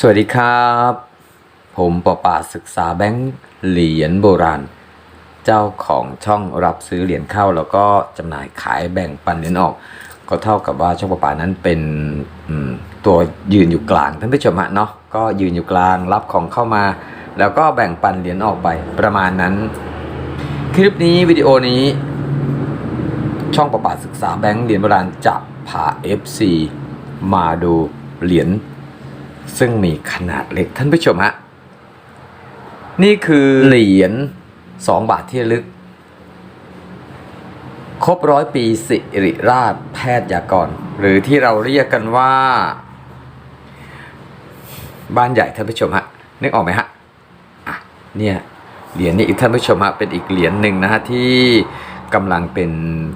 สวัสดีครับ ผมปอป่าศึกษาแบงค์เหรียญโบราณ เจ้าของช่องรับซื้อเหรียญเข้า แล้วก็จำหน่ายขายแบ่งปันเหรียญออก ก็เท่ากับว่าช่องปอป่านั้นเป็นตัวยืนอยู่กลางท่านผู้ชมฮะเนาะก็ยืนอยู่กลางรับของเข้ามา แล้วก็แบ่งปันเหรียญออกไปประมาณนั้น คลิปนี้วิดีโอนี้ ช่องประปาศึกษาแบงค์เหรียญโบราณจะพา FC มาดูเหรียญ ซึ่งมีขนาดเล็กท่านผู้ชมฮะนี่คือเหรียญ2บาทที่ระลึก ครบร้อยปีสิริราชแพทยากร หรือที่เราเรียกกันว่า บ้านใหญ่ท่านผู้ชมฮะนึกออกไหมฮะอะเนี่ยเหรียญนี้อีกท่านผู้ชมฮะเป็นอีกเหรียญหนึ่งนะฮะที่กำลังเป็น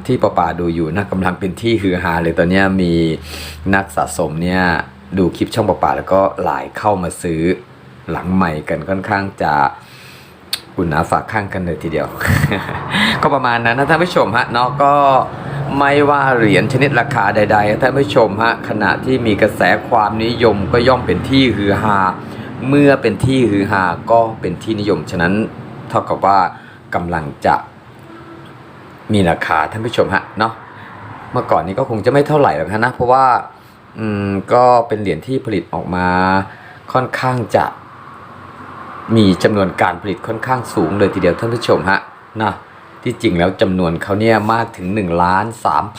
ที่ประปาดูอยู่นะกำลังเป็นที่ฮือฮาเลยตอนเนี้ยมีนักสะสมเนี่ย ดูคลิปช่องประปาแล้วก็หลายเข้ามาซื้อหลังใหม่กันค่อนข้างจะอุ่นหนาฝากข้างกันเลยทีเดียว ก็ประมาณนั้นนะท่านผู้ชมฮะเนาะก็ไม่ว่าเหรียญชนิดราคาใดๆท่านผู้ชมฮะขณะที่มีกระแสความนิยมก็ย่อมเป็นที่ฮือฮาเมื่อเป็นที่ฮือฮาก็เป็นที่นิยม ฉะนั้นเท่ากับว่ากำลังจะมีราคาท่านผู้ชมฮะเนาะเมื่อก่อนนี้ก็คงจะไม่เท่าไหร่หรอกนะเพราะว่า อืมก็เป็นเหรียญที่ผลิตออกมาค่อนข้างจะมีจำนวนการผลิตค่อนข้างสูงเลยทีเดียวท่านผู้ชมฮะนะที่จริงแล้วจำนวนเขาเนี่ยมากถึง1ล้าน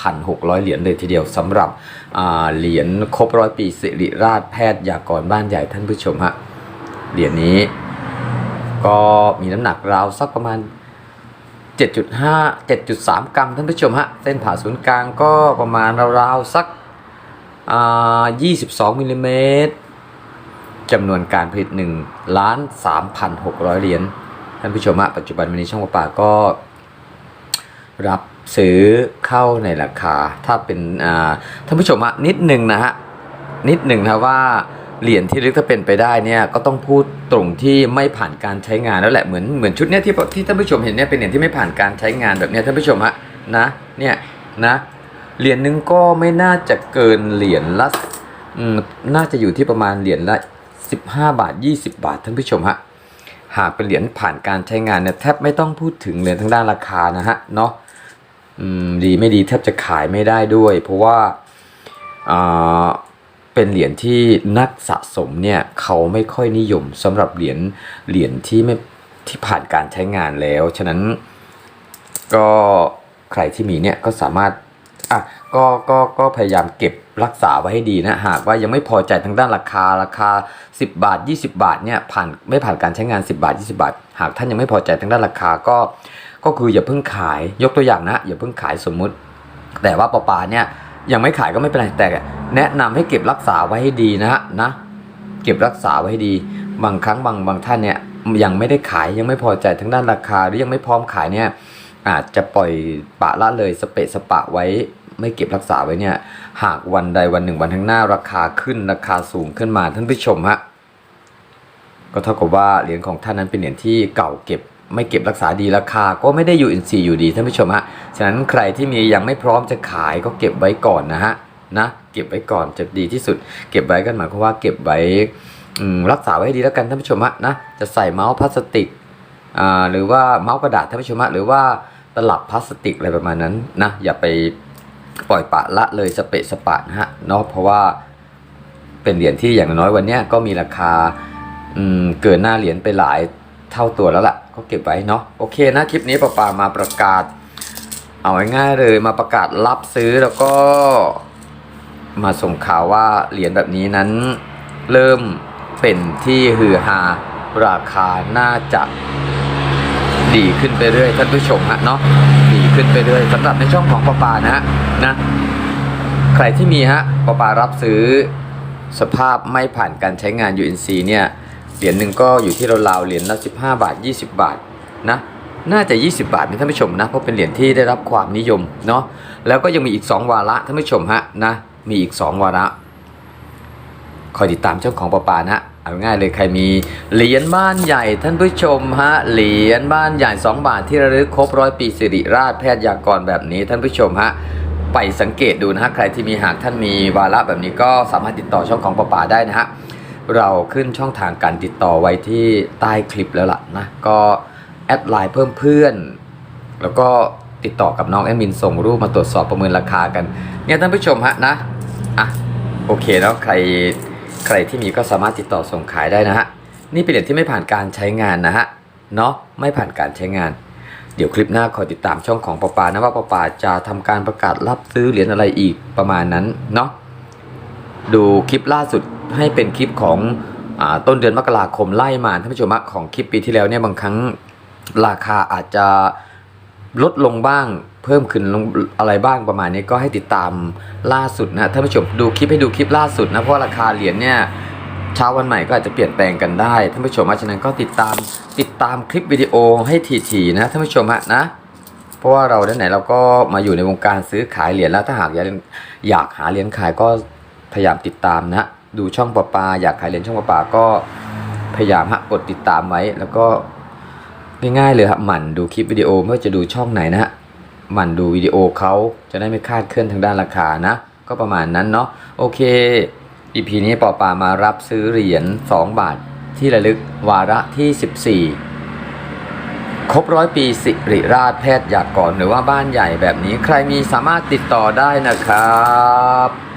3,600เหรียญเลยทีเดียวสำหรับเหรียญครบร้อยปีสิริราชแพทย์ยากรบ้านใหญ่ท่านผู้ชมฮะเหรียญนี้ ก็มีน้ำหนักราวสักประมาณ 7.5 7.3 กรัมท่านผู้ชมฮะเส้นผ่าศูนย์กลางก็ประมาณราวๆสัก 22มิลลิเมตรจำนวนการผลิต1ล้าน3,600 เหรียญท่านผู้ชมฮะปัจจุบันวันนี้ช่องประปาก็ รับซื้อเข้าในราคา ถ้าเป็นท่านผู้ชมฮะนิดหนึ่งนะฮะนิดหนึ่งนะว่าเหรียญที่ลึกถ้าเป็นไปได้เนี่ยก็ต้องพูดตรงที่ไม่ผ่านการใช้งานแล้วแหละเหมือนเหมือนชุดเนี้ยที่ที่ท่านผู้ชมเห็นเนี่ยเป็นเหรียญที่ไม่ผ่านการใช้งานแบบเนี้ยท่านผู้ชมฮะนะเนี่ยนะ เหรียญหนึ่งก็ไม่น่าจะเกินเหรียญละน่าจะอยู่ที่ประมาณเหรียญละ 15 บาท 20 บาทท่านผู้ชมฮะหากเป็นเหรียญผ่านการใช้งานเนี่ยแทบไม่ต้องพูดถึงเลยทางด้านราคานะฮะเนาะดีไม่ดีแทบจะขายไม่ได้ด้วย เพราะว่าอ่าเป็นเหรียญที่นักสะสมเนี่ยเขาไม่ค่อยนิยมสำหรับเหรียญเหรียญที่ไม่ที่ผ่านการใช้งานแล้ว ฉะนั้นก็ใครที่มีเนี่ยก็สามารถ อะก็ก็ก็พยายามเก็บรักษาไว้ให้ดีนะหากว่ายังไม่พอใจทางด้านราคาราคา 10 บาท 20 บาทเนี่ยผ่านไม่ผ่านการใช้งาน 10 บาท 20 บาท หากท่านยังไม่พอใจทางด้านราคาก็ ก็คืออย่าเพิ่งขายยกตัวอย่างนะ อย่าเพิ่งขายสมมุติ แต่ว่าปอปาเนี่ยยังไม่ขายก็ไม่เป็นไรแต่ แนะนำให้เก็บรักษาไว้ให้ดีนะนะเก็บรักษาไว้ให้ดี บางครั้งบางบางท่านเนี่ยยังไม่ได้ขายยังไม่พอใจทั้งด้านราคาหรือยังไม่พร้อมขายเนี่ยอาจจะปล่อยปะละเลยสเปะสปะไว้ ไม่เก็บรักษาไว้เนี่ย หากวันใดวันหนึ่งวันข้างหน้าราคาขึ้นราคาสูงขึ้นมาท่านผู้ชมฮะก็เท่ากับว่าเหรียญของท่านนั้นเป็นเหรียญที่เก่าเก็บ ไม่เก็บรักษาดีราคา ก็ไม่ได้อยู่อินซีอยู่ดีท่านผู้ชมฮะฉะนั้นใครที่มียังไม่พร้อมจะขายก็เก็บไว้ก่อนนะฮะนะเก็บไว้ก่อนจะดีที่สุด เก็บไว้กันหมายความว่าเก็บไว้รักษาไว้ให้ดีแล้วกันท่านผู้ชมฮะนะจะใส่เมาส์พลาสติกอ่าหรือว่าเมาส์กระดาษท่านผู้ชมฮะหรือว่าตลับพลาสติกอะไรประมาณนั้นนะอย่าไป ปล่อยปะละเลยสเปะสปะนะฮะเนาะเพราะว่าเป็นเหรียญที่อย่างน้อยวันเนี้ยก็มีราคาเกินหน้าเหรียญไปหลายเท่าตัวแล้วล่ะ ก็เก็บไว้เนาะโอเคนะคลิปนี้ปาปามาประกาศ เอาง่ายๆเลยมาประกาศรับซื้อแล้วก็มาส่งข่าวว่าเหรียญแบบนี้นั้นเริ่มเป็นที่ฮือฮาราคาน่าจะ ดีขึ้นไปเรื่อยท่านผู้ชมฮะเนาะดีขึ้นไปเรื่อยสำหรับในช่องของปาปานะฮะนะใครที่มีฮะปาปารับซื้อสภาพไม่ผ่านการใช้งาน UNC เนี่ยเหรียญหนึ่งก็อยู่ที่ราวๆเหรียญละ15บห้าบาท20บาทนะน่าจะ 20 บาทนะท่านผู้ชมนะเพราะเป็นเหรียญที่ได้รับความนิยมเนาะแล้วก็ยังมีอีก 2 วาระท่านผู้ชมฮะนะมีอีก 2 วาระ คอยติดตามช่องของปาปานะ เอาง่ายเลยใครมีเหรียญบ้านใหญ่ท่านผู้ชมฮะเหรียญบ้านใหญ่ 2 บาทที่ระลึกครบร้อยปีสิริราชแพทยากรแบบนี้ท่านผู้ชมฮะไปสังเกตดูนะฮะใครที่มีหากท่านมีวาระแบบนี้ก็สามารถติดต่อช่องของปาปาได้นะฮะเราขึ้นช่องทางการติดต่อไว้ที่ใต้คลิปแล้วล่ะนะก็แอดไลน์เพิ่มเพื่อน แล้วก็ติดต่อกับน้องแอดมินส่งรูปมาตรวจสอบประเมินราคากันเนี่ยท่านผู้ชมฮะนะอะโอเคแล้วใคร ใครที่มีก็สามารถติดต่อส่งขายได้นะฮะ นี่เป็นเหรียญที่ไม่ผ่านการใช้งานนะฮะ เนาะไม่ผ่านการใช้งาน เดี๋ยวคลิปหน้าคอยติดตามช่องของปอปานะว่าปอปาจะทำการประกาศรับซื้อเหรียญอะไรอีกประมาณนั้นเนาะ ดูคลิปล่าสุดให้เป็นคลิปของอต้นเดือนมกราคมไล่มาท่านผู้ชมของคลิปปีที่แล้วเนี่ยบางครั้งราคาอาจจะ ลดลงบ้างเพิ่มขึ้นลงอะไรบ้างประมาณนี้ก็ให้ติดตามล่าสุดนะท่านผู้ชมดูคลิปให้ดูคลิปล่าสุดนะเพราะราคาเหรียญเนี่ยเช้าวันใหม่ก็อาจจะเปลี่ยนแปลงกันได้ท่านผู้ชมเพราะฉะนั้นก็ติดตามติดตามคลิปวิดีโอให้ถี่ๆนะท่านผู้ชมฮะนะเพราะว่าเราด้านไหนเราก็มาอยู่ในวงการซื้อขายเหรียญแล้วถ้าหากอยากอยากหาเหรียญขายก็พยายามติดตามนะดูช่องปอปาอยากขายเหรียญช่องปอปาก็พยายามฮะกดติดตามไว้แล้วก็ ง่ายๆเลยครับหมั่นดูคลิปวิดีโอไม่ว่าจะดูช่องไหนนะฮะหมั่นดูวิดีโอเขาจะได้ไม่คาดเคลื่อนทางด้านราคานะ ก็ประมาณนั้นเนาะโอเค EP นี้ปอปามารับซื้อเหรียญ2 บาท ที่ระลึกวาระที่ 14 ครบร้อยปีสิริราชแพทย์ยากรหรือว่าบ้านใหญ่แบบนี้ใครมีสามารถติดต่อได้นะครับ